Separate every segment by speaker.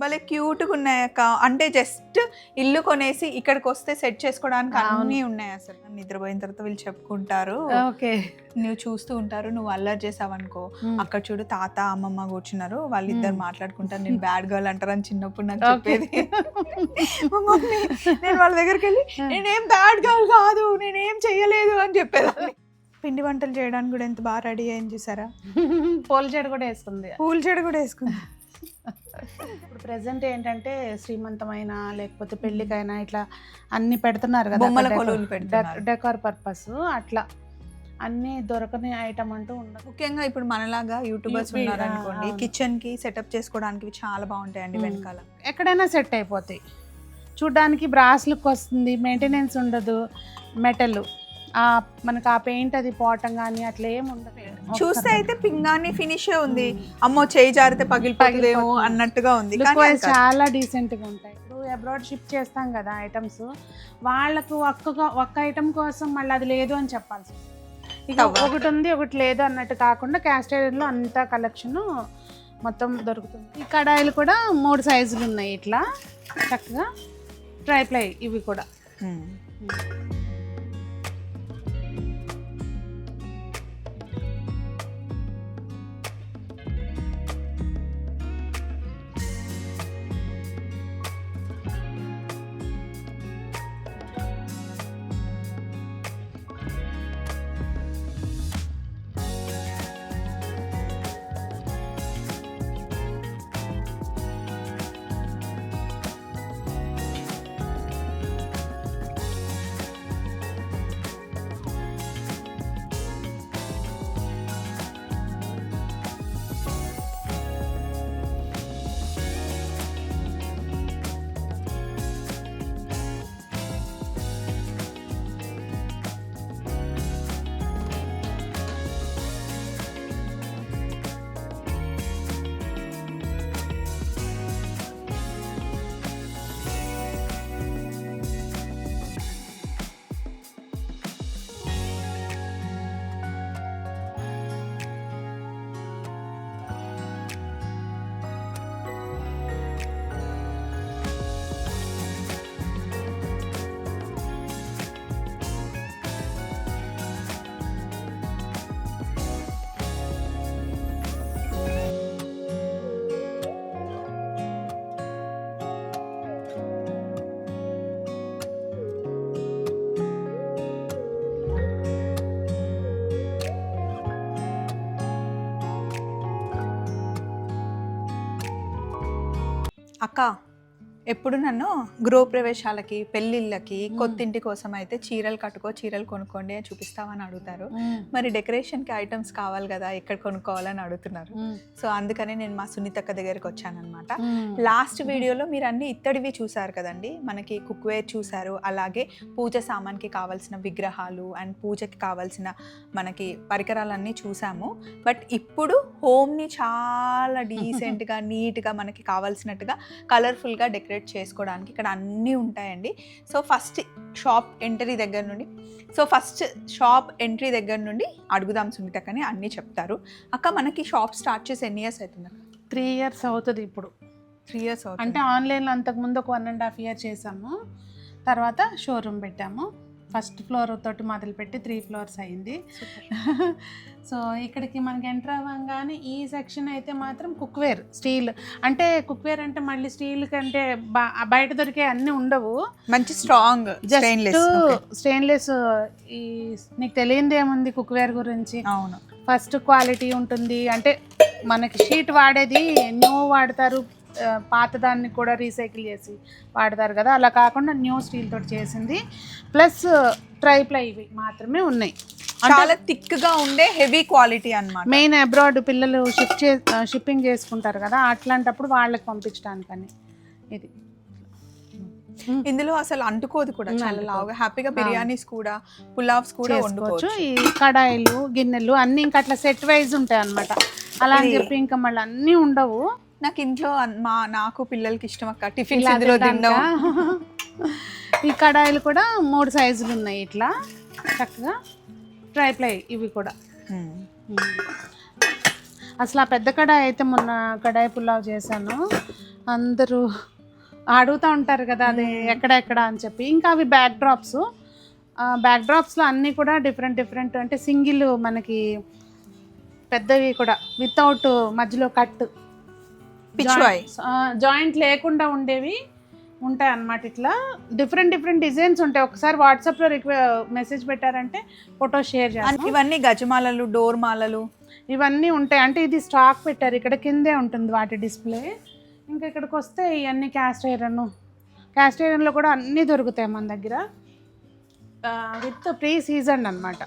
Speaker 1: భలే క్యూట్గా ఉన్నాయి అక్క. అంటే జస్ట్ ఇల్లు కొనేసి ఇక్కడికి వస్తే సెట్ చేసుకోవడానికి. అన్నీ ఉన్నాయి అసలు. నిద్రపోయిన తర్వాత వీళ్ళు చెప్పుకుంటారు.
Speaker 2: ఓకే.
Speaker 1: నువ్వు చూస్తూ ఉంటారు నువ్వు అల్లరి చేసావనుకో. అక్కడ చూడు తాత అమ్మమ్మ కూర్చున్నారు. వాళ్ళిద్దరు. మాట్లాడుకుంటారు. నేను బ్యాడ్ గర్ల్ అంటారని చిన్నప్పుడు నాకు చెప్పేది. మమ్మీ నేను వాళ్ళ దగ్గరికి వెళ్ళి నేనేం బ్యాడ్ గర్ల్ కాదు నేనేం చెయ్యలేదు అని చెప్పేదాన్ని. పిండి వంటలు చేయడానికి కూడా ఎంత బాగా రెడీ అయింది చూసారా?
Speaker 2: పోల్ జడ కూడా వేసుకుంది.
Speaker 1: పూల చెడు కూడా వేసుకుంది.
Speaker 2: ఇప్పుడు ప్రెసెంట్ ఏంటంటే శ్రీమంతమైన లేకపోతే పెళ్ళికైనా ఇట్లా అన్ని పెడుతున్నారు కదా డెకార్ పర్పస్ అట్లా. అన్ని దొరకని ఐటమ్ అంటూ ఉండదు.
Speaker 1: ముఖ్యంగా ఇప్పుడు మనలాగా యూట్యూబర్స్ ఉన్నారు అనుకోండి. కిచెన్కి సెటప్ చేసుకోవడానికి చాలా బాగుంటాయండి. వెనకాల.
Speaker 2: ఎక్కడైనా సెట్ అయిపోతాయి. చూడ్డానికి బ్రాస్ లుక్ వస్తుంది మెయింటెనెన్స్ ఉండదు మెటల్ మనకు ఆ పెయింట్ అది పోవటం కానీ అట్లా ఏం ఉండదు.
Speaker 1: చూస్తే అయితే పింగాని ఫినిష్ ఉంది. అమ్మో చేయి జారితే పగిలిపోతుందేమో
Speaker 2: పగిలిపోతుంది.
Speaker 1: అన్నట్టుగా ఉంది.
Speaker 2: చాలా డీసెంట్గా ఉంటాయి. ఇప్పుడు అబ్రాడ్ షిప్ చేస్తాం కదా ఐటమ్స్ వాళ్ళకు ఒక్క ఒక్క ఐటమ్ కోసం మళ్ళీ అది లేదు అని చెప్పాల్సి. ఇక. ఒకటి ఉంది ఒకటి లేదు అన్నట్టు కాకుండా క్యాస్ట్లో అంత కలెక్షన్ మొత్తం దొరుకుతుంది. ఈ కడాయిలు కూడా మూడు సైజులు ఉన్నాయి ఇట్లా. చక్కగా ట్రైప్లై ఇవి కూడా.
Speaker 1: మ్మ్. అక్క ఎప్పుడు నన్ను గృహప్రవేశాలకి పెళ్ళిళ్ళకి కొత్తింటి కోసం అయితే చీరలు కట్టుకో చీరలు కొనుక్కోండి అని చూపిస్తావని అడుగుతారు. మరి డెకరేషన్కి ఐటమ్స్ కావాలి కదా ఎక్కడ కొనుక్కోవాలని అడుగుతున్నారు. సో అందుకని నేను మా సునీతక్క దగ్గరికి వచ్చానన్నమాట. లాస్ట్ వీడియోలో మీరు అన్ని ఇత్తడివి చూసారు కదండి? మనకి కుక్వేర్ చూసారు అలాగే పూజ సామాన్కి కావాల్సిన విగ్రహాలు అండ్ పూజకి కావాల్సిన మనకి పరికరాలన్నీ చూసాము. బట్ ఇప్పుడు హోమ్ని చాలా డీసెంట్గా నీట్గా మనకి కావాల్సినట్టుగా కలర్ఫుల్గా డెకరేట్ చేసుకోవడానికి ఇక్కడ అన్నీ ఉంటాయండి. సో ఫస్ట్ షాప్ ఎంట్రీ దగ్గర నుండి సో ఫస్ట్ షాప్ ఎంట్రీ దగ్గర నుండి అడుగుదాం సునీతక్కని అన్నీ చెప్తారు. అక్క మనకి షాప్ స్టార్ట్ చేసి ఎన్ని ఇయర్స్ అవుతుంది
Speaker 2: త్రీ ఇయర్స్ అవుతుంది ఇప్పుడు.
Speaker 1: త్రీ ఇయర్స్ అవుతుంది.
Speaker 2: అంటే ఆన్లైన్లో అంతకుముందు ఒక వన్ అండ్ హాఫ్ ఇయర్ చేసాము. తర్వాత షోరూమ్ పెట్టాము. ఫస్ట్ ఫ్లోర్ తోటి మొదలుపెట్టి త్రీ ఫ్లోర్స్ అయింది. సో ఇక్కడికి మనకి ఎంటర్ అవ్వగానే ఈ సెక్షన్ అయితే మాత్రం కుక్వేర్ స్టీల్. అంటే కుక్వేర్ అంటే మళ్ళీ స్టీల్ కంటే బ- బయట దొరికే అన్నీ ఉండవు.
Speaker 1: మంచి స్ట్రాంగ్ స్టెయిన్లెస్
Speaker 2: స్టెయిన్లెస్ ఈ నీకు తెలియంది ఏముంది కుక్వేర్ గురించి?
Speaker 1: అవును.
Speaker 2: ఫస్ట్ క్వాలిటీ ఉంటుంది. అంటే మనకి షీట్ వాడేది న్యూ వాడతారు పాతదాన్ని కూడా రీసైకిల్ చేసి వాడతారు కదా. అలా కాకుండా న్యూ స్టీల్ తోటి చేసింది. ప్లస్ ట్రైప్లై ఇవి మాత్రమే ఉన్నాయి.
Speaker 1: చాలా థిక్గా ఉండే హెవీ క్వాలిటీ అన్నమాట.
Speaker 2: మెయిన్ అబ్రాడ్ పిల్లలు షిప్ చే షిప్పింగ్ చేసుకుంటారు కదా అట్లాంటప్పుడు వాళ్ళకి పంపించడానికని. ఇది.
Speaker 1: ఇందులో అసలు అంటుకోదు కూడా చాలా. లావుగా హ్యాపీగా బిర్యానీస్ కూడా పులావ్స్ కూడా వండుకోవచ్చు.
Speaker 2: ఈ కడాయిలు గిన్నెలు అన్నీ ఇంకా అట్లా సెట్ వైజ్ ఉంటాయి అన్నమాట అలా అని చెప్పి ఇంకా మళ్ళీ అన్నీ ఉండవు.
Speaker 1: నాకు ఇంట్లో మా నాకు పిల్లలకి ఇష్టం అక్క ఇందులో
Speaker 2: తినడానికా? ఈ కడాయిలు కూడా మూడు సైజులు ఉన్నాయి ఇట్లా. చక్కగా ట్రైప్లై ఇవి కూడా. అసలు ఆ పెద్ద కడాయి అయితే మొన్న కడాయి పులావ్ చేశాను. అందరూ అడుగుతూ ఉంటారు కదా అది ఎక్కడెక్కడ అని చెప్పి. ఇంకా అవి బ్యాక్ డ్రాప్స్. బ్యాక్ డ్రాప్స్లో అన్నీ కూడా డిఫరెంట్ డిఫరెంట్. అంటే సింగిల్ మనకి పెద్దవి కూడా. వితౌట్ మధ్యలో కట్. జాయింట్ లేకుండా ఉండేవి ఉంటాయి అన్నమాట ఇట్లా. డిఫరెంట్ డిఫరెంట్ డిజైన్స్ ఉంటాయి. ఒకసారి వాట్సాప్లో రిక్వె మెసేజ్ పెట్టారంటే ఫోటో షేర్ చేస్తాం.
Speaker 1: ఇవన్నీ గజమాలలు డోర్ మాలలు?
Speaker 2: ఇవన్నీ ఉంటాయి. అంటే ఇది స్టాక్ పెట్టారు. ఇక్కడ కిందే ఉంటుంది వాటి డిస్ప్లే ఇంకా ఇక్కడికి వస్తే ఇవన్నీ క్యాస్ట్ ఐరన్ క్యాస్ట్ ఐరన్లో కూడా అన్నీ దొరుకుతాయి మన దగ్గర. విత్ ప్రీ సీజన్ అనమాట.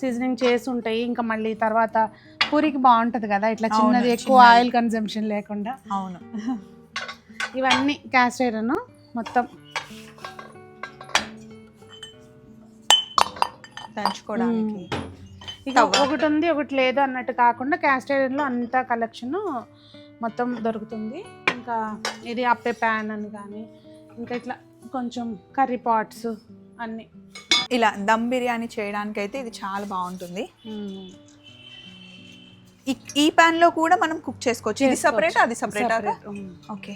Speaker 2: సీజనింగ్ చేసి ఉంటాయి. ఇంకా మళ్ళీ తర్వాత పూరికి బాగుంటుంది కదా ఇట్లా చిన్నది ఎక్కువ. ఆయిల్ కన్జంప్షన్ లేకుండా.
Speaker 1: అవును.
Speaker 2: ఇవన్నీ క్యాస్ట్ ఐరన్ మొత్తం.
Speaker 1: దంచుకోవడానికి.
Speaker 2: ఇక. ఒకటి ఉంది ఒకటి లేదు అన్నట్టు కాకుండా క్యాస్ట్ ఐరన్లో అంతా కలెక్షన్ మొత్తం దొరుకుతుంది. ఇంకా ఇది అప్పే ప్యాన్ అని కానీ ఇంకా ఇట్లా కొంచెం కర్రీ పాట్స్ అన్నీ.
Speaker 1: ఇలా దమ్ బిర్యానీ చేయడానికి అయితే ఇది చాలా బాగుంటుంది. ఈ- పాన్లో కూడా మనం కుక్ చేసుకోవచ్చు. ఇది సపరేట్ అది సపరేట్. ఓకే.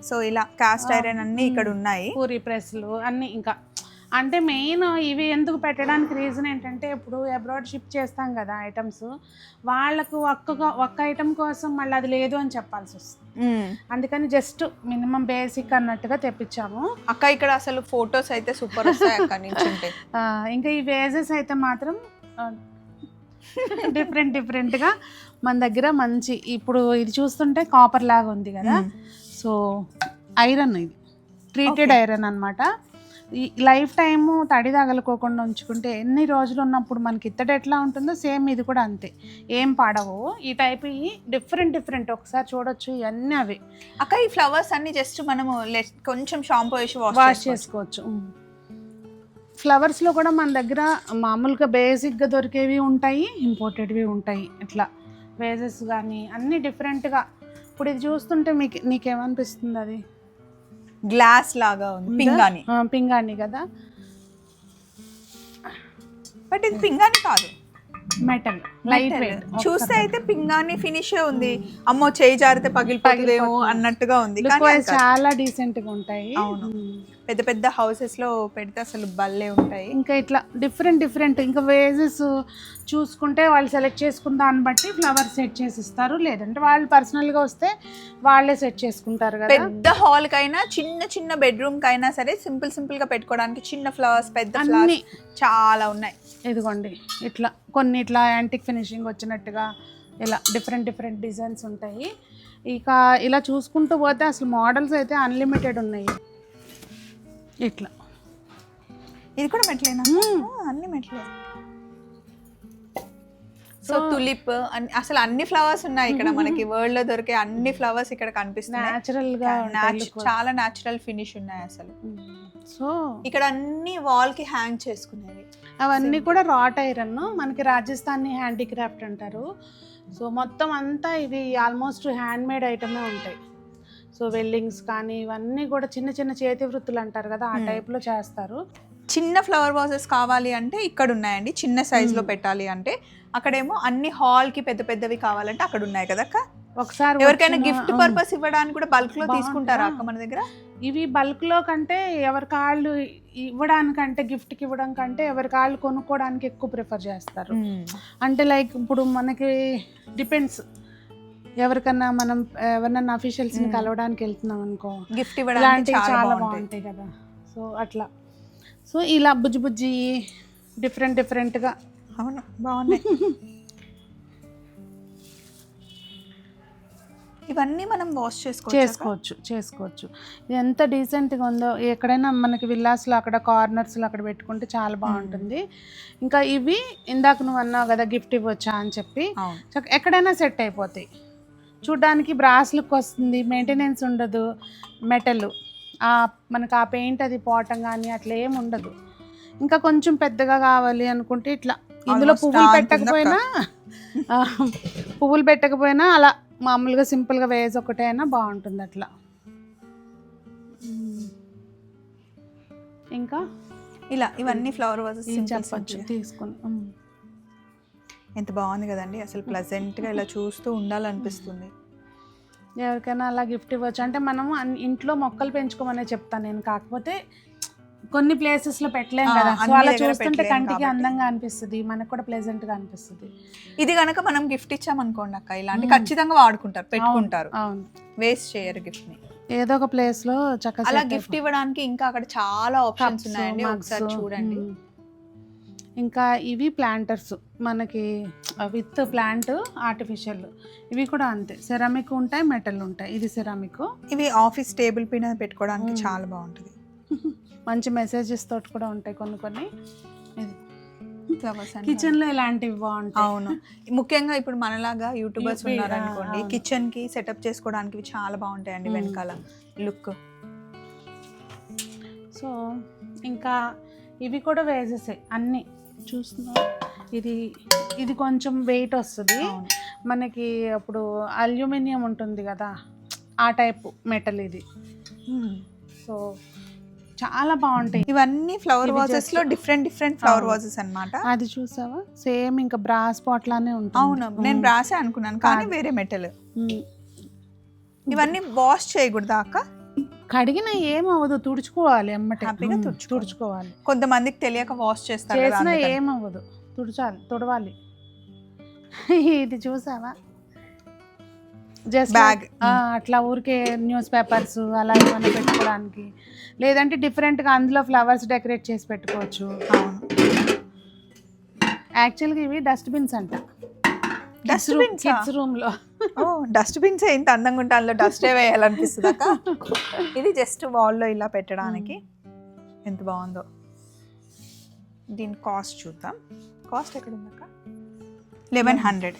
Speaker 1: సో ఇలా కాస్ట్ ఐరన్ అన్ని ఇక్కడ ఉన్నాయి.
Speaker 2: పూరి ప్రెస్లు అన్నీ ఇంకా. అంటే మెయిన్ ఇవి ఎందుకు పెట్టడానికి రీజన్ ఏంటంటే ఇప్పుడు అబ్రాడ్ షిప్ చేస్తాం కదా ఐటమ్స్ వాళ్ళకు ఒక్క ఒక్క ఐటమ్ కోసం మళ్ళీ అది లేదు అని చెప్పాల్సి వస్తుంది. అందుకని జస్ట్ మినిమం బేసిక్ అన్నట్టుగా తెప్పించాము.
Speaker 1: అక్క ఇక్కడ అసలు ఫొటోస్ అయితే సూపర్ వస్తాయి అక్క నించుంటే
Speaker 2: ఆ, ఇంకా ఈ వేజెస్ అయితే మాత్రం డిఫరెంట్ డిఫరెంట్గా మన దగ్గర మంచి ఇప్పుడు ఇది చూస్తుంటే కాపర్ లాగా ఉంది కదా. సో ఐరన్ ఇది. ట్రీటెడ్ ఐరన్ అనమాట ఈ లైఫ్ టైము తడి తగలుకోకుండా ఉంచుకుంటే ఎన్ని రోజులు ఉన్నప్పుడు మనకి ఇత్తడి ఎట్లా ఉంటుందో సేమ్ ఇది కూడా అంతే. ఏం పాడవు. ఈ టైప్ డిఫరెంట్ డిఫరెంట్ ఒకసారి చూడొచ్చు ఇవన్నీ అవి.
Speaker 1: అక్క ఈ ఫ్లవర్స్ అన్ని జస్ట్ మనము కొంచెం షాంపూ వేసి
Speaker 2: వాష్
Speaker 1: చేసుకోవచ్చు.
Speaker 2: చేసుకోవచ్చు. ఫ్లవర్స్లో కూడా మన దగ్గర మామూలుగా బేసిక్గా దొరికేవి ఉంటాయి ఇంపోర్టెడ్వి ఉంటాయి. ఇట్లా వేజెస్ కానీ అన్నీ డిఫరెంట్గా ఇప్పుడు ఇది చూస్తుంటే మీకు నీకేమనిపిస్తుంది అది?
Speaker 1: గ్లాస్ లాగా ఉంది. పింగాని
Speaker 2: ఆ, పింగాణి కదా?
Speaker 1: బట్ ఇది పింగాని కాదు.
Speaker 2: Metal light. వెయిట్
Speaker 1: చూస్తే అయితే పింగాని ఫినిష్ ఉంది. అమ్మో చేయి జారితే పగిలిపోతుందేమో
Speaker 2: పగిలిపోతుంది.
Speaker 1: అన్నట్టుగా ఉంది.
Speaker 2: చాలా డీసెంట్గా ఉంటాయి.
Speaker 1: అవును. పెద్ద పెద్ద హౌసెస్లో పెడితే అసలు బల్లే ఉంటాయి.
Speaker 2: ఇంకా ఇట్లా డిఫరెంట్ డిఫరెంట్ ఇంకా వేజెస్ చూసుకుంటే వాళ్ళు సెలెక్ట్ చేసుకున్న దాన్ని బట్టి ఫ్లవర్ సెట్ చేసి ఇస్తారు లేదంటే వాళ్ళు personal గా వస్తే వాళ్ళే సెట్ చేసుకుంటారు కదా.
Speaker 1: పెద్ద హాల్ కైనా చిన్న చిన్న బెడ్రూమ్ కైనా సరే సింపుల్ సింపుల్గా పెట్టుకోవడానికి చిన్న ఫ్లవర్స్ పెద్ద
Speaker 2: అన్ని
Speaker 1: ఫ్లవర్స్ చాలా ఉన్నాయి.
Speaker 2: ఇదిగోండి ఇట్లా కొన్ని ఇట్లా యాంటిక్ ఫినిషింగ్ వచ్చినట్టుగా ఇలా డిఫరెంట్ డిఫరెంట్ డిజైన్స్ ఉంటాయి. ఇక ఇలా చూసుకుంటూ పోతే అసలు మోడల్స్ అయితే అన్లిమిటెడ్ ఉన్నాయి. ఇట్లా.
Speaker 1: ఇది కూడా మెట్లేనా? అన్ని మెట్లే. సో తులిప్ అసలు అన్ని ఫ్లవర్స్ ఉన్నాయి ఇక్కడ మనకి. వరల్డ్లో దొరికే అన్ని ఫ్లవర్స్ ఇక్కడ కనిపిస్తున్నాయి.
Speaker 2: న్యాచురల్గా.
Speaker 1: చాలా న్యాచురల్ ఫినిష్ ఉన్నాయి అసలు.
Speaker 2: సో
Speaker 1: ఇక్కడ అన్ని వాల్కి హ్యాంగ్ చేసుకునేవి.
Speaker 2: అవన్నీ కూడా రాట్ ఐరన్ మనకి రాజస్థానీ హ్యాండీక్రాఫ్ట్ అంటారు. సో మొత్తం అంతా ఇవి ఆల్మోస్ట్ హ్యాండ్ మేడ్ ఐటమే ఉంటాయి. సో వెల్డింగ్స్ కానీ ఇవన్నీ కూడా చిన్న చిన్న చేతి వృత్తులు అంటారు కదా ఆ. టైప్లో చేస్తారు.
Speaker 1: చిన్న ఫ్లవర్ వాసెస్ కావాలి అంటే ఇక్కడ ఉన్నాయండి చిన్న సైజ్లో
Speaker 2: మ్మ్.
Speaker 1: పెట్టాలి అంటే. అక్కడేమో అన్ని హాల్కి పెద్ద పెద్దవి కావాలంటే అక్కడ ఉన్నాయి కదా
Speaker 2: ఒకసారి
Speaker 1: ఎవరికైనా గిఫ్ట్ పర్పస్ ఇవ్వడానికి కూడా
Speaker 2: బల్క్లో.
Speaker 1: తీసుకుంటారా అక్క మన దగ్గర?
Speaker 2: ఇవి బల్క్లో కంటే ఎవరి కాళ్ళు ఇవ్వడానికంటే గిఫ్ట్కి ఇవ్వడం కంటే ఎవరి కాళ్ళు కొనుక్కోవడానికి ఎక్కువ ప్రిఫర్ చేస్తారు. అంటే లైక్ ఇప్పుడు మనకి డిపెండ్స్ ఎవరికన్నా మనం ఎవరినన్నా అఫీషియల్స్ని
Speaker 1: మ్మ్.
Speaker 2: కలవడానికి వెళ్తున్నాం అనుకో
Speaker 1: గిఫ్ట్ ఇవ్వడానికి చాలా బాగుంటాయి.
Speaker 2: కదా. సో అట్లా. సో ఇలా బుజ్జి బుజ్జి డిఫరెంట్ డిఫరెంట్గా
Speaker 1: అవును బాగున్నాయి. ఇవన్నీ మనం వాష్ చేసుకోవచ్చు?
Speaker 2: చేసుకోవచ్చు చేసుకోవచ్చు. ఇది ఎంత డీసెంట్గా ఉందో ఎక్కడైనా మనకి విల్లాస్లో అక్కడ కార్నర్స్లో అక్కడ పెట్టుకుంటే చాలా బాగుంటుంది. ఇంకా ఇవి ఇందాక నువ్వు అన్నావు కదా గిఫ్ట్ ఇవ్వచ్చా అని చెప్పి. ఎక్కడైనా సెట్ అయిపోతాయి. చూడ్డానికి బ్రాస్ లుక్ వస్తుంది మెయింటెనెన్స్ ఉండదు మెటల్ మనకు ఆ పెయింట్ అది పోవటం కానీ అట్లా ఏం ఉండదు. ఇంకా కొంచెం పెద్దగా కావాలి అనుకుంటే ఇట్లా. ఇందులో పువ్వులు పెట్టకపోయినా పువ్వులు పెట్టకపోయినా అలా మామూలుగా సింపుల్గా వేజ్ ఒకటే అయినా బాగుంటుంది అట్లా. ఇంకా?
Speaker 1: ఇలా ఇవన్నీ ఫ్లవర్ వాజెస్
Speaker 2: చెప్పచ్చు? తీసుకుని.
Speaker 1: ఎంత బాగుంది కదండి. అసలు ప్లెజెంట్గా ఇలా చూస్తూ ఉండాలనిపిస్తుంది.
Speaker 2: ఎవరికైనా అలా గిఫ్ట్ ఇవ్వచ్చు. అంటే మనం ఇంట్లో మొక్కలు పెంచుకోమనే చెప్తాను నేను. కాకపోతే కొన్ని ప్లేసెస్లో పెట్టలేం
Speaker 1: ఆ,
Speaker 2: కదా. సో అలా చూస్తుంటే కంటికి. అందంగా అనిపిస్తుంది. మనకు కూడా ప్లెజెంట్గా అనిపిస్తుంది.
Speaker 1: ఇది గనక మనం గిఫ్ట్ ఇచ్చామనుకోండి అక్క ఇలాంటి. ఖచ్చితంగా వాడుకుంటారు పెట్టుకుంటారు.
Speaker 2: అవును.
Speaker 1: వేస్ట్ చేయరు గిఫ్ట్ని.
Speaker 2: ఏదో ఒక ప్లేస్లో చక్కగా
Speaker 1: అలా గిఫ్ట్ ఇవ్వడానికి ఇంకా అక్కడ చాలా ఆప్షన్స్ ఉన్నాయండి. ఒకసారి చూడండి.
Speaker 2: ఇంకా ఇవి ప్లాంటర్స్. మనకి విత్ ప్లాంట్ ఆర్టిఫిషియల్. ఇవి కూడా అంతే. సెరామిక్ ఉంటాయి మెటల్ ఉంటాయి. ఇది సెరామిక్.
Speaker 1: ఇవి ఆఫీస్ టేబుల్ పైన పెట్టుకోవడానికి. చాలా బాగుంటుంది.
Speaker 2: మంచి మెసేజెస్ తోటి కూడా ఉంటాయి కొన్ని కొన్ని. ఇది.
Speaker 1: ఫ్లవర్స్
Speaker 2: కిచెన్లో ఇలాంటివి బాగుంటాయి.
Speaker 1: అవును. ముఖ్యంగా ఇప్పుడు మనలాగా యూట్యూబర్స్ ఉన్నారు అనుకోండి. కిచెన్కి సెటప్ చేసుకోవడానికి చాలా బాగుంటాయండి
Speaker 2: మ్మ్.
Speaker 1: వెనకాల. లుక్.
Speaker 2: సో ఇంకా ఇవి కూడా వేసేసాయి అన్నీ. చూస్తున్నా. ఇది ఇది కొంచెం వెయిట్ వస్తుంది. మనకి అప్పుడు అల్యూమినియం ఉంటుంది కదా ఆ టైప్ మెటల్ ఇది. సో చాలా బాగుంటాయి.
Speaker 1: ఇవన్నీ ఫ్లవర్ వాజెస్లో డిఫరెంట్ డిఫరెంట్ ఫ్లవర్. వాజెస్ అన్నమాట.
Speaker 2: అది చూసావా? సేమ్ ఇంకా బ్రాస్ పాట్ లానే ఉంటుంది.
Speaker 1: అవును. నేను. బ్రాసే అనుకున్నాను కానీ. వేరే మెటల్
Speaker 2: ఉమ్.
Speaker 1: ఇవన్నీ వాష్ చేయకూడదా అక్క?
Speaker 2: కడిగిన ఏమవ్వదు తుడుచుకోవాలి అమ్మటే.
Speaker 1: హ్యాపీగా తుడుచుకోవాలి.
Speaker 2: తుడుచుకోవాలి.
Speaker 1: కొంతమందికి తెలియక వాష్ చేస్తారు కదా
Speaker 2: చేసినా
Speaker 1: అందుకని.
Speaker 2: ఏమవ్వదు. తుడచాలి తుడవాలి. ఇది చూసావా? Just
Speaker 1: Bag.
Speaker 2: అట్లా ఊరికే న్యూస్ పేపర్స్ అలా ఏమైనా పెట్టుకోవడానికి. లేదంటే డిఫరెంట్గా అందులో ఫ్లవర్స్ డెకరేట్ చేసి పెట్టుకోవచ్చు.
Speaker 1: అవును.
Speaker 2: యాక్చువల్గా ఇవి డస్ట్బిన్స్ అంట.
Speaker 1: ఆ?
Speaker 2: కిడ్స్
Speaker 1: రూమ్లో డస్ట్బిన్స్ ఇంత అందంగా ఉంటే అందులో డస్టే వేయాలనిపిస్తుంది అక్క? ఇది జస్ట్ వాల్లో ఇలా పెట్టడానికి. ఎంత బాగుందో. దీని కాస్ట్ చూద్దాం. కాస్ట్ ఎక్కడ ఉందక్క లెవెన్ హండ్రెడ్.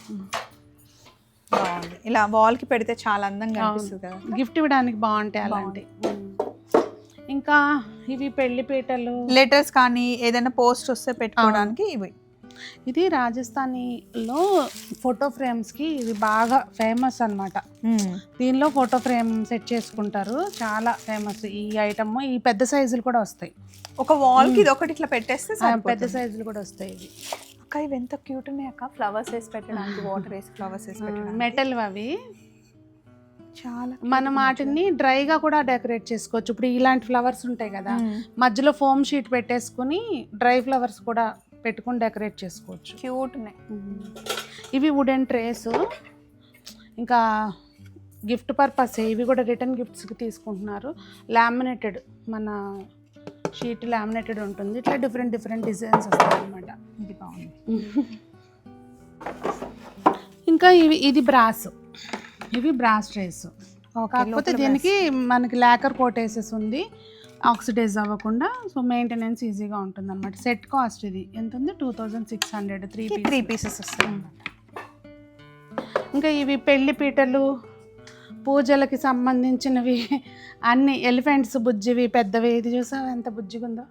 Speaker 1: బాగుంది. ఇలా wall కి పెడితే చాలా అందంగా. అనిపిస్తుంది కదా
Speaker 2: గిఫ్ట్ ఇవ్వడానికి బాగుంటాయి అలాంటి ఇంకా ఇవి పెళ్ళి పీటలు.
Speaker 1: లెటర్స్ కానీ ఏదైనా పోస్ట్ వస్తే పెట్టుకోవడానికి ఇవి.
Speaker 2: ఇది రాజస్థానీలో ఫోటో ఫ్రేమ్స్కి ఇది బాగా ఫేమస్ అన్నమాట. దీనిలో ఫోటో ఫ్రేమ్ సెట్ చేసుకుంటారు. చాలా ఫేమస్ ఈ ఐటమ్ ఈ పెద్ద సైజులు కూడా వస్తాయి.
Speaker 1: ఒక వాల్కి ఇది ఒకటి ఇట్లా పెట్టేస్తే
Speaker 2: పెద్ద
Speaker 1: పెద్ద
Speaker 2: సైజులు కూడా వస్తాయి ఇవి.
Speaker 1: అక్క ఇవి ఎంత క్యూట్ ఉన్నాయి అక్క. ఫ్లవర్స్ వేసి పెట్టడానికి వాటర్ వేసి ఫ్లవర్స్ వేసి పెట్టడానికి.
Speaker 2: మెటల్ అవి.
Speaker 1: చాలా
Speaker 2: మనం వాటిని డ్రైగా కూడా డెకరేట్ చేసుకోవచ్చు. ఇప్పుడు ఇలాంటి ఫ్లవర్స్ ఉంటాయి కదా. మధ్యలో ఫోమ్ షీట్ పెట్టేసుకుని డ్రై ఫ్లవర్స్ కూడా పెట్టుకుని డెకరేట్ చేసుకోవచ్చు.
Speaker 1: క్యూట్
Speaker 2: ఇవి వుడెన్ ట్రేస్. ఇంకా గిఫ్ట్ పర్పస్ ఇవి కూడా రిటర్న్ గిఫ్ట్స్కి తీసుకుంటున్నారు. లామినేటెడ్ మన షీట్ లామినేటెడ్ ఉంటుంది. ఇట్లా డిఫరెంట్ డిఫరెంట్ డిజైన్స్ వస్తాయి అనమాట
Speaker 1: ఇది బాగుంది.
Speaker 2: ఇంకా ఇవి ఇది బ్రాస్. ఇవి బ్రాస్ ట్రేస్. కాకపోతే దీనికి మనకి లాకర్ కోట్ వేసేసి ఉంది. ఆక్సిడైజ్ అవ్వకుండా సో మెయింటెనెన్స్ ఈజీగా ఉంటుంది అనమాట సెట్ కాస్ట్ ఇది. ఎంత ఉంది two thousand six hundred three
Speaker 1: three pieces వస్తాయి
Speaker 2: ఇంకా ఇవి పెళ్ళి పీటలు పూజలకి సంబంధించినవి అన్ని ఎలిఫెంట్స్ బుజ్జివి పెద్దవి. ఇది చూసావా ఎంత బుజ్జిగా ఉందో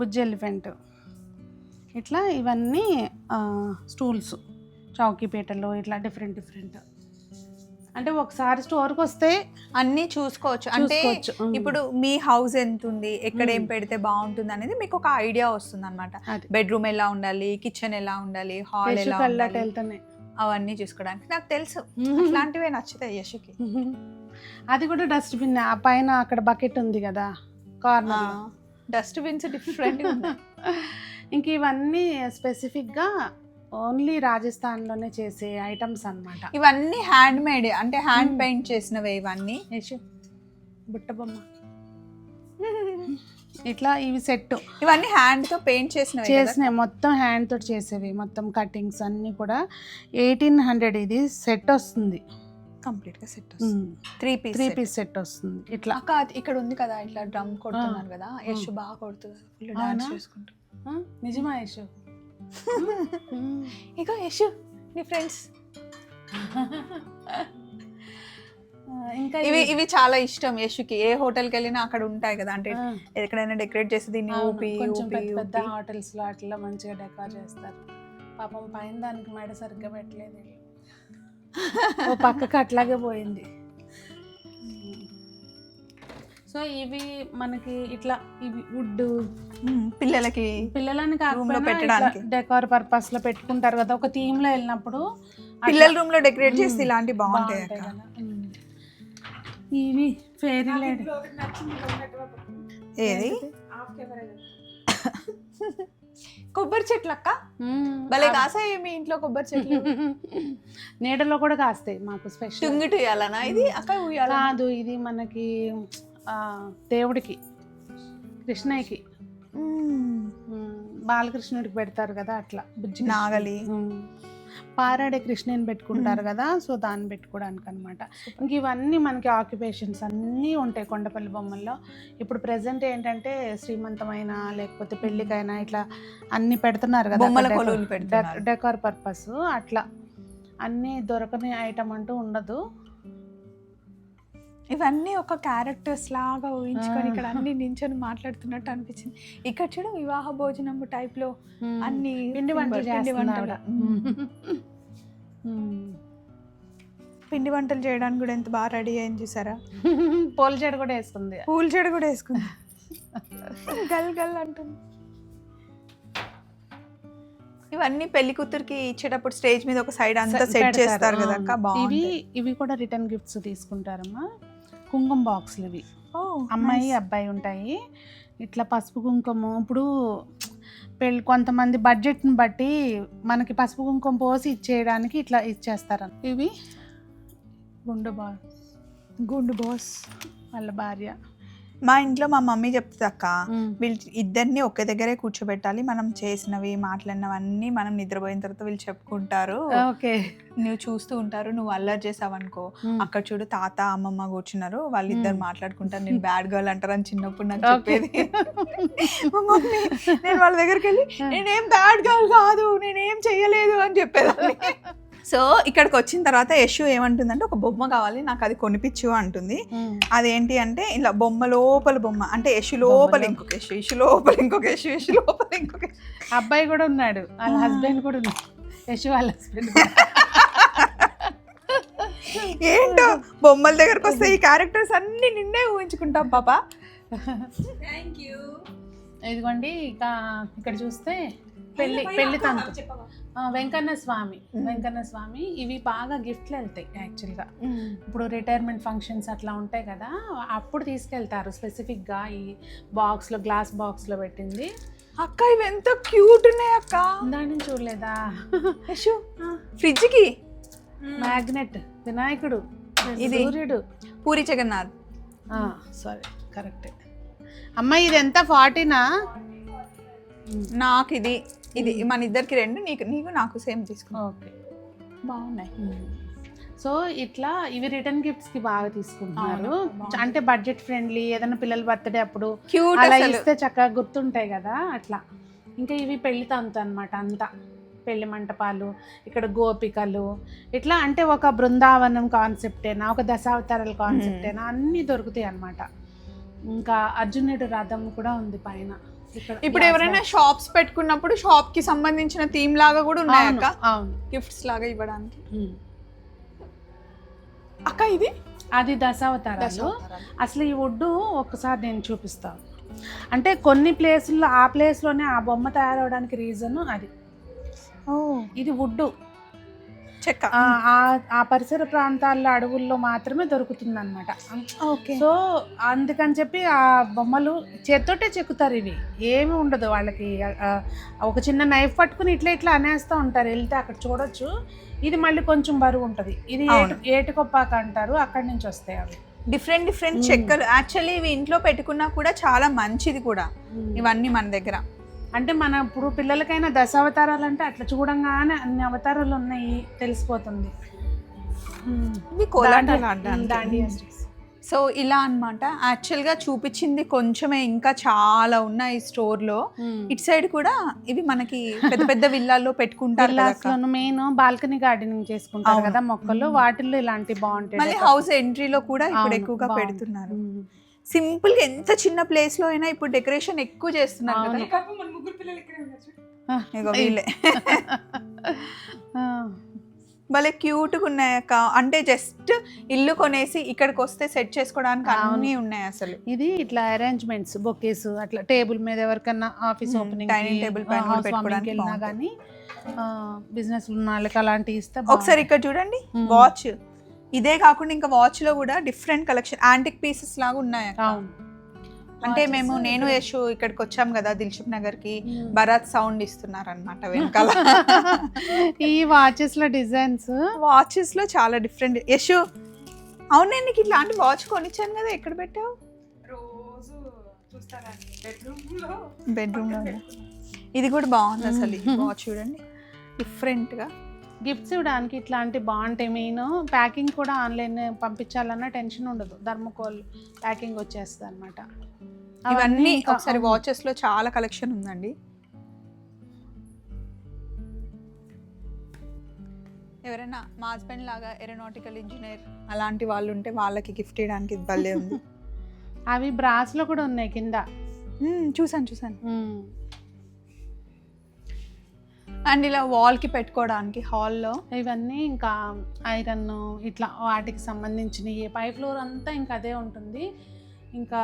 Speaker 2: బుజ్జి ఎలిఫెంట్. ఇట్లా ఇవన్నీ స్టూల్స్ చౌకీ పీటలు ఇట్లా డిఫరెంట్ డిఫరెంట్ అంటే ఒకసారి స్టోర్కి వస్తే
Speaker 1: అన్నీ చూసుకోవచ్చు. అంటే. ఇప్పుడు మీ హౌస్ ఎంత ఉంది ఎక్కడ ఏం. పెడితే బాగుంటుంది అనేది మీకు ఒక ఐడియా వస్తుంది అనమాట బెడ్రూమ్ ఎలా ఉండాలి కిచెన్ ఎలా ఉండాలి హాల్ ఎలా ఉండాలి అవన్నీ చూసుకోవడానికి నాకు తెలుసు. అట్లాంటివే నచ్చుతాయి యశుకి.
Speaker 2: అది కూడా డస్ట్బిన్ ఆ పైన అక్కడ బకెట్ ఉంది కదా కార్నర్
Speaker 1: డస్ట్బిన్స్ డిఫరెంట్
Speaker 2: ఇంక ఇవన్నీ స్పెసిఫిక్గా ఓన్లీ రాజస్థాన్లోనే చేసే ఐటమ్స్ అన్నమాట.
Speaker 1: ఇవన్నీ హ్యాండ్ మేడ్ అంటే హ్యాండ్
Speaker 2: ఉమ్.
Speaker 1: పెయింట్ చేసినవే ఇవన్నీ?
Speaker 2: యశు బుట్ట బొమ్మ. ఇట్లా ఇవి సెట్
Speaker 1: ఇవన్నీ హ్యాండ్తో పెయింట్ చేసినవే కదా?
Speaker 2: చేసినాయి మొత్తం హ్యాండ్ తోటి చేసేవి మొత్తం కటింగ్స్ అన్నీ కూడా ఎయిటీన్ హండ్రెడ్ ఇది సెట్ వస్తుంది.
Speaker 1: కంప్లీట్గా set three piece
Speaker 2: three piece set వస్తుంది ఇట్లా.
Speaker 1: అక్క ఇక్కడ ఉంది కదా ఇట్లా డ్రమ్ కొడుతున్నారు కదా యశ్ బాగా కొడుతుంది ఫుల్ డాన్స్
Speaker 2: నిజమా యశు
Speaker 1: ఇక యశ్ నీ ఫ్రెండ్స్
Speaker 2: ఇంకా
Speaker 1: ఇవి ఇవి చాలా ఇష్టం యశుకి ఏ హోటల్కి వెళ్ళినా అక్కడ ఉంటాయి కదా. అంటే
Speaker 2: ఆ,
Speaker 1: ఎక్కడైనా డెకరేట్ చేసి దీన్ని ఊపి
Speaker 2: కొంచెం పెద్ద పెద్ద
Speaker 1: ఊపి.
Speaker 2: హోటల్స్లో అట్లా మంచిగా డెకార్ చేస్తారు. పాపం పైన దానికి మెడ సరిగ్గా పెట్టలేదు. ఓ పక్కకి అట్లాగే పోయింది. సో ఇవి మనకి ఇట్లా ఇవి వుడ్
Speaker 1: పిల్లలకి
Speaker 2: పిల్లలని కాకపోయినా
Speaker 1: పెట్టడానికి.
Speaker 2: డెకార్ పర్పస్లో పెట్టుకుంటారు కదా ఒక థీమ్లో వెళ్ళినప్పుడు
Speaker 1: పిల్లల రూమ్లో డెకరేట్ చేస్తే
Speaker 2: మ్మ్.
Speaker 1: ఇలాంటి బాగుంటాయి.
Speaker 2: ఇవి ఫేరీ లేడీ
Speaker 1: ఏది? కొబ్బరి చెట్లు అక్క. భలే కాసాయి మీ ఇంట్లో కొబ్బరి చెట్లు.
Speaker 2: నీడలో కూడా కాస్తాయి మాకు స్పెషల్
Speaker 1: టుంగిటి ఉయ్యాలనా ఇది? అక్క ఉయ్యాల
Speaker 2: కాదు ఇది మనకి దేవుడికి కృష్ణయ్యకి. బాలకృష్ణుడికి పెడతారు కదా అట్లా బుజ్జి
Speaker 1: నాగలి.
Speaker 2: పారాడే కృష్ణని పెట్టుకుంటారు కదా సో దాన్ని పెట్టుకోవడానికి అనమాట ఇంక ఇవన్నీ మనకి ఆక్యుపేషన్స్ అన్నీ ఉంటాయి కొండపల్లి బొమ్మల్లో. ఇప్పుడు ప్రెసెంట్ ఏంటంటే శ్రీమంతమైన లేకపోతే పెళ్ళికైనా ఇట్లా అన్ని పెడుతున్నారు కదా డెకార్ పర్పస్ అట్లా. అన్నీ దొరకని ఐటమ్ అంటూ ఉండదు.
Speaker 1: ఇవన్నీ ఒక క్యారెక్టర్స్ లాగా ఊహించుకొని. ఇక్కడ అన్ని నించొని మాట్లాడుతున్నట్టు అనిపించింది. ఇక్కడ చూడు వివాహ భోజనం టైప్లో అన్ని
Speaker 2: పిండి వంటలు
Speaker 1: పిండి వంటలు. పిండి వంటలు చేయడానికి కూడా ఎంత బాగా రెడీ అయింది చూసారా?
Speaker 2: పూల జడ కూడా వేస్తుంది
Speaker 1: పూల చెడు కూడా వేసుకుంది. గల్ గల్ అంటుంది. ఇవన్నీ పెళ్ళి కూతురికి ఇచ్చేటప్పుడు స్టేజ్ మీద ఒక సైడ్ అంతా సెట్. చేస్తారు కదా
Speaker 2: ఇవి ఇవి కూడా రిటర్న్ గిఫ్ట్స్ తీసుకుంటారమ్మా. కుంకుమ బాక్స్లు ఇవి అమ్మాయి అబ్బాయి ఉంటాయి. ఇట్లా పసుపు కుంకుమ ఇప్పుడు పెళ్ళి కొంతమంది బడ్జెట్ని బట్టి మనకి పసుపు కుంకుమ పోసి ఇచ్చేయడానికి ఇట్లా ఇచ్చేస్తారు. ఇవి? గుండు బాక్స్
Speaker 1: గుండు బాస్.
Speaker 2: వాళ్ళ భార్య.
Speaker 1: మా ఇంట్లో మా మమ్మీ చెప్తుంది అక్క వీళ్ళు ఇద్దరిని ఒకే దగ్గరే కూర్చోబెట్టాలి మనం చేసినవి మాట్లాడినవన్నీ మనం నిద్రపోయిన తర్వాత వీళ్ళు చెప్పుకుంటారు.
Speaker 2: ఓకే.
Speaker 1: నువ్వు చూస్తూ ఉంటారు నువ్వు అల్లరి చేసావు అనుకో అక్కడ చూడు తాత అమ్మమ్మ కూర్చున్నారు వాళ్ళిద్దరు. మాట్లాడుకుంటారు నేను బ్యాడ్ గర్ల్ అంటారు అని చిన్నప్పుడు నాకు. చెప్పేది. మమ్మీ నేను వాళ్ళ దగ్గరికి వెళ్ళి నేనేం బ్యాడ్ గర్ల్ కాదు నేనేం చెయ్యలేదు అని చెప్పేదాన్ని. సో ఇక్కడికి వచ్చిన తర్వాత యశు ఏమంటుందంటే ఒక బొమ్మ కావాలి నాకు అది కొనిపించు అంటుంది. అదేంటి అంటే ఇలా బొమ్మ లోపల బొమ్మ అంటే యశు లోపల ఇంకొక యశు యశు లోపల ఇంకొక యశు యశు లోపల ఇంకొక యశు.
Speaker 2: అబ్బాయి కూడా ఉన్నాడు. వాళ్ళ. హస్బెండ్ కూడా ఉన్నాడు యశు వాళ్ళ హస్బెండ్
Speaker 1: ఏంటో? బొమ్మల దగ్గరకు వస్తే ఈ క్యారెక్టర్స్ అన్ని నిన్నే ఊహించుకుంటాం పాప.
Speaker 2: ఇదిగోండి ఇక ఇక్కడ చూస్తే పెళ్ళి పెళ్ళి తంతు. వెంకన్న స్వామి. వెంకన్న స్వామి ఇవి బాగా గిఫ్ట్లు వెళ్తాయి యాక్చువల్గా. ఇప్పుడు రిటైర్మెంట్ ఫంక్షన్స్ అట్లా ఉంటాయి కదా అప్పుడు తీసుకెళ్తారు స్పెసిఫిక్గా ఈ బాక్స్లో గ్లాస్ బాక్స్లో పెట్టింది.
Speaker 1: అక్క ఇవి ఎంత క్యూట్ ఉన్నాయి అక్క.
Speaker 2: దాన్ని చూడలేదా?
Speaker 1: యశు ఫ్రిడ్జ్కి
Speaker 2: మ్యాగ్నెట్ వినాయకుడు
Speaker 1: ఇది.
Speaker 2: సూర్యుడు.
Speaker 1: పూరి జగన్నాథ్.
Speaker 2: సారీ కరెక్టే అమ్మ ఇది ఎంత ఫార్టీనా
Speaker 1: నాకు ఇది ఇది మన ఇద్దరికి రెండు నీకు నీకు నాకు సేమ్ తీసుకున్నా.
Speaker 2: ఓకే.
Speaker 1: బాగున్నాయి.
Speaker 2: సో ఇట్లా ఇవి రిటర్న్ గిఫ్ట్స్కి బాగా తీసుకుంటున్నారు. అంటే బడ్జెట్ ఫ్రెండ్లీ ఏదైనా పిల్లల బర్త్డే అప్పుడు అలా ఇస్తే చక్కగా గుర్తుంటాయి కదా అట్లా. ఇంకా ఇవి పెళ్ళి తంతు అనమాట అంతా. పెళ్ళి మంటపాలు ఇక్కడ గోపికలు ఇట్లా అంటే ఒక బృందావనం కాన్సెప్టేనా ఒక దశావతారాల కాన్సెప్టేనా అన్నీ దొరుకుతాయి అన్నమాట. ఇంకా అర్జునుడు రథం కూడా ఉంది పైన.
Speaker 1: ఇప్పుడు ఎవరైనా షాప్స్ పెట్టుకున్నప్పుడు షాప్కి సంబంధించిన థీమ్ లాగా కూడా ఉన్నాయి
Speaker 2: అవును,
Speaker 1: అక్క?
Speaker 2: అవును.
Speaker 1: గిఫ్ట్స్ లాగా ఇవ్వడానికి. అక్క ఇది?
Speaker 2: అది దశావతారాలు. అసలు ఈ వుడ్ ఒక్కసారి నేను చూపిస్తాను అంటే కొన్ని ప్లేసుల్లో ఆ ప్లేస్లోనే ఆ బొమ్మ తయారవడానికి రీజన్ అది. ఇది వుడ్
Speaker 1: చెక్క.
Speaker 2: ఆ పరిసర ప్రాంతాల్లో అడవుల్లో మాత్రమే దొరుకుతుంది అనమాట
Speaker 1: ఓకే.
Speaker 2: సో అందుకని చెప్పి ఆ బొమ్మలు చేత్తోటే చెక్కుతారు ఇవి. ఏమి ఉండదు వాళ్ళకి. ఒక చిన్న నైఫ్ పట్టుకుని ఇట్లా ఇట్లా అనేస్తూ ఉంటారు. వెళ్తే అక్కడ చూడొచ్చు. ఇది మళ్ళీ కొంచెం బరువు ఉంటుంది. ఇది ఏటుకొప్పాక అంటారు. అక్కడి నుంచి వస్తాయి అవి.
Speaker 1: Different different. చెక్కలు. యాక్చువల్లీ ఇవి ఇంట్లో పెట్టుకున్నా కూడా చాలా మంచిది కూడా. ఇవన్నీ మన దగ్గర.
Speaker 2: అంటే మన ఇప్పుడు పిల్లలకైనా దశావతారాలు అంటే అట్లా చూడంగానే అన్ని అవతారాలు ఉన్నాయి తెలిసిపోతుంది.
Speaker 1: ఇవి కోలాటాలు
Speaker 2: దాండియా.
Speaker 1: సో ఇలా అన్నమాట. యాక్చువల్గా చూపించింది కొంచెమే ఇంకా చాలా ఉన్నాయి స్టోర్లో ఇటు సైడ్ కూడా ఇవి మనకి పెద్ద పెద్ద విల్లాల్లో పెట్టుకుంటారు
Speaker 2: మెయిన్ బాల్కనీ గార్డెనింగ్ చేసుకుంటారు. కదా మొక్కలు. వాటిల్లో ఇలాంటి బాగుంటాయి
Speaker 1: మళ్ళీ. హౌస్ ఎంట్రీలో కూడా ఇప్పుడు ఎక్కువగా. పెడుతున్నారు. సింపుల్గా ఎంత చిన్న ప్లేస్లో అయినా ఇప్పుడు డెకరేషన్ ఎక్కువ చేస్తున్నారు కదా. ఇగో వీళ్ళే. భలే క్యూట్గా ఉన్నాయి అక్క. అంటే జస్ట్ ఇల్లు కొనేసి ఇక్కడికి వస్తే సెట్ చేసుకోవడానికి
Speaker 2: అవును.
Speaker 1: అన్ని ఉన్నాయి అసలు.
Speaker 2: ఇది ఇట్లా అరేంజ్మెంట్స్ బొకేస్ అట్లా టేబుల్ మీద ఎవరికన్నా ఆఫీస్. ఓపెనింగ్
Speaker 1: Dining table పైన పెట్టుకోవడానికి.
Speaker 2: కానీ బిజినెస్ ఉన్న వాళ్ళకి అలాంటివి ఇస్తే
Speaker 1: ఒకసారి ఇక్కడ చూడండి. వాచ్ ఇదే కాకుండా ఇంకా వాచ్లో కూడా డిఫరెంట్ కలెక్షన్ యాంటిక్ పీసెస్ లాగా ఉన్నాయి అంటే మేము నేను యశు ఇక్కడికి వచ్చాం కదా దిల్సుఖ్ నగర్కి
Speaker 2: Hmm.
Speaker 1: భరత్ సౌండ్ ఇస్తున్నారు అనమాట వెనకాల.
Speaker 2: ఈ వాచెస్లో డిజైన్స్
Speaker 1: వాచెస్లో చాలా డిఫరెంట్ యశు అవును నేను నీకు ఇట్లాంటి వాచ్ కొనిచ్చాను కదా ఎక్కడ పెట్టావు?
Speaker 2: రోజు చూస్తారండి బెడ్రూమ్లో
Speaker 1: బెడ్రూమ్? ఇది కూడా బాగుంది అసలు
Speaker 2: Hmm.
Speaker 1: వాచ్ చూడండి. డిఫరెంట్గా.
Speaker 2: గిఫ్ట్స్ ఇవ్వడానికి ఇట్లాంటి బాగుంటాయి మెయిన్ ప్యాకింగ్ కూడా ఆన్లైన్ పంపించాలన్న టెన్షన్ ఉండదు. ధర్మకోల్ ప్యాకింగ్ వచ్చేస్తుంది అనమాట
Speaker 1: ఇవన్నీ ఒకసారి వాచెస్లో చాలా కలెక్షన్ ఉందండి. ఎవరైనా మా హస్బెండ్ లాగా ఏరోనాటికల్ ఇంజనీర్ అలాంటి వాళ్ళు ఉంటే వాళ్ళకి గిఫ్ట్ ఇవ్వడానికి భలే ఉంది.
Speaker 2: అవి బ్రాస్లో కూడా ఉన్నాయి కింద.
Speaker 1: చూసాను చూసాను అండ్ ఇలా వాల్కి పెట్టుకోవడానికి హాల్లో?
Speaker 2: ఇవన్నీ ఇంకా ఐరన్ ఇట్లా వాటికి సంబంధించినవి. పై ఫ్లోర్ అంతా ఇంకా అదే ఉంటుంది. ఇంకా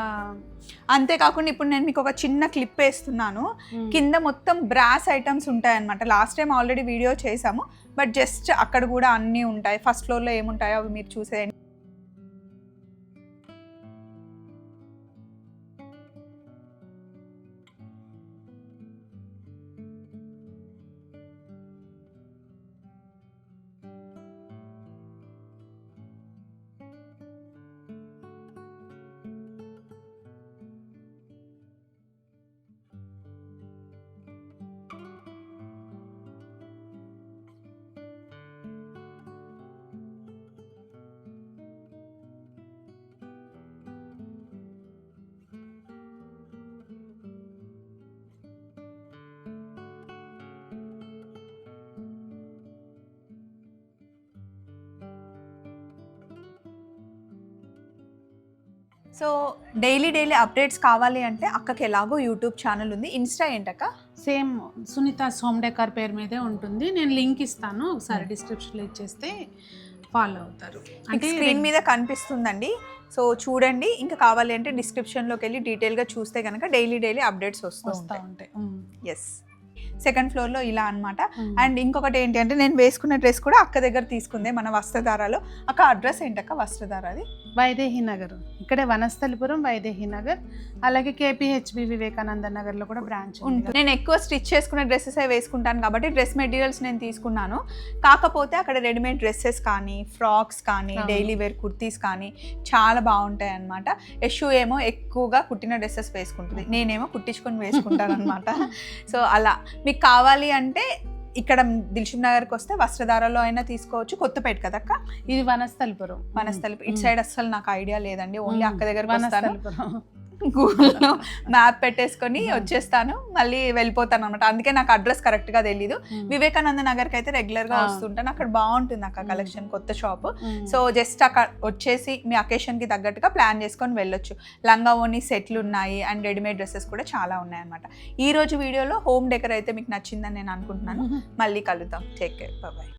Speaker 1: అంతేకాకుండా ఇప్పుడు నేను మీకు ఒక చిన్న క్లిప్ వేస్తున్నాను. కింద మొత్తం బ్రాస్ ఐటమ్స్ ఉంటాయన్నమాట. లాస్ట్ టైం ఆల్రెడీ వీడియో చేసాము బట్ జస్ట్ అక్కడ కూడా అన్నీ ఉంటాయి. ఫస్ట్ ఫ్లోర్లో ఏముంటాయో అవి మీరు చూసేయండి. సో డైలీ డైలీ అప్డేట్స్ కావాలి అంటే అక్కకి ఎలాగో యూట్యూబ్ ఛానల్ ఉంది. ఇన్స్టా ఏంటక్క?
Speaker 2: సేమ్ సునీత సోమ్డేకర్ పేరు మీదే ఉంటుంది. నేను లింక్ ఇస్తాను. ఒకసారి డిస్క్రిప్షన్లో ఇచ్చేస్తే ఫాలో అవుతారు.
Speaker 1: అంటే స్క్రీన్ మీద కనిపిస్తుందండి. సో చూడండి. ఇంకా కావాలి అంటే డిస్క్రిప్షన్లోకి వెళ్ళి డీటెయిల్గా చూస్తే కనుక డైలీ డైలీ అప్డేట్స్ వస్తూ ఉంటాయి. ఎస్ సెకండ్ ఫ్లోర్లో ఇలా అన్నమాట.
Speaker 2: ఉమ్.
Speaker 1: అండ్ ఇంకొకటి ఏంటి అంటే నేను వేసుకున్న డ్రెస్ కూడా అక్క దగ్గర తీసుకుందే మన వస్త్రధారాలో. అక్క అడ్రస్ ఏంటక్క వస్త్రధారది
Speaker 2: వైదేహి నగర్ ఇక్కడే వనస్థలిపురం వైదేహి నగర్ అలాగే కేపీహెచ్బి వివేకానంద నగర్లో కూడా బ్రాంచ్
Speaker 1: ఉంటుంది. నేను ఎక్కువ స్టిచ్ చేసుకున్న డ్రెస్సెస్ వేసుకుంటాను కాబట్టి డ్రెస్ మెటీరియల్స్ నేను తీసుకున్నాను. కాకపోతే అక్కడ రెడీమేడ్ డ్రెస్సెస్ కానీ ఫ్రాక్స్ కానీ. డైలీ వేర్ కుర్తీస్ కానీ చాలా బాగుంటాయి అనమాట యశు ఏమో ఎక్కువగా కుట్టిన డ్రెస్సెస్ వేసుకుంటుంది. నేనేమో కుట్టించుకొని వేసుకుంటాను అనమాట సో అలా మీకు కావాలి అంటే ఇక్కడ దిల్షుక్ నగర్కి వస్తే వస్త్రధారలో అయినా తీసుకోవచ్చు. కొత్తపేట కదక్క?
Speaker 2: ఇది వనస్థలిపురం.
Speaker 1: వనస్థలి ఇటు సైడ్ అస్సలు నాకు ఐడియా లేదండి. ఓన్లీ అక్క వస్తాను
Speaker 2: వనస్థలిపురం.
Speaker 1: గూగుల్లో మ్యాప్ పెట్టేసుకొని వచ్చేస్తాను. మళ్ళీ వెళ్ళిపోతాను అనమాట అందుకే నాకు అడ్రస్ కరెక్ట్గా తెలీదు వివేకానంద నగర్కి అయితే రెగ్యులర్గా
Speaker 2: ఆ.
Speaker 1: వస్తుంటాను. అక్కడ బాగుంటుంది అక్క. కలెక్షన్ కొత్త షాప్. సో జస్ట్ అక్కడ వచ్చేసి మీ అకేషన్కి తగ్గట్టుగా ప్లాన్ చేసుకొని వెళ్ళొచ్చు. లంగా ఓని సెట్లు ఉన్నాయి అండ్ రెడీమేడ్ డ్రెస్సెస్ కూడా చాలా ఉన్నాయి అనమాట ఈ రోజు వీడియోలో హోమ్ డెకర్ అయితే మీకు నచ్చిందని నేను అనుకుంటున్నాను. మళ్ళీ కలుద్దాం. Take care. బాయ్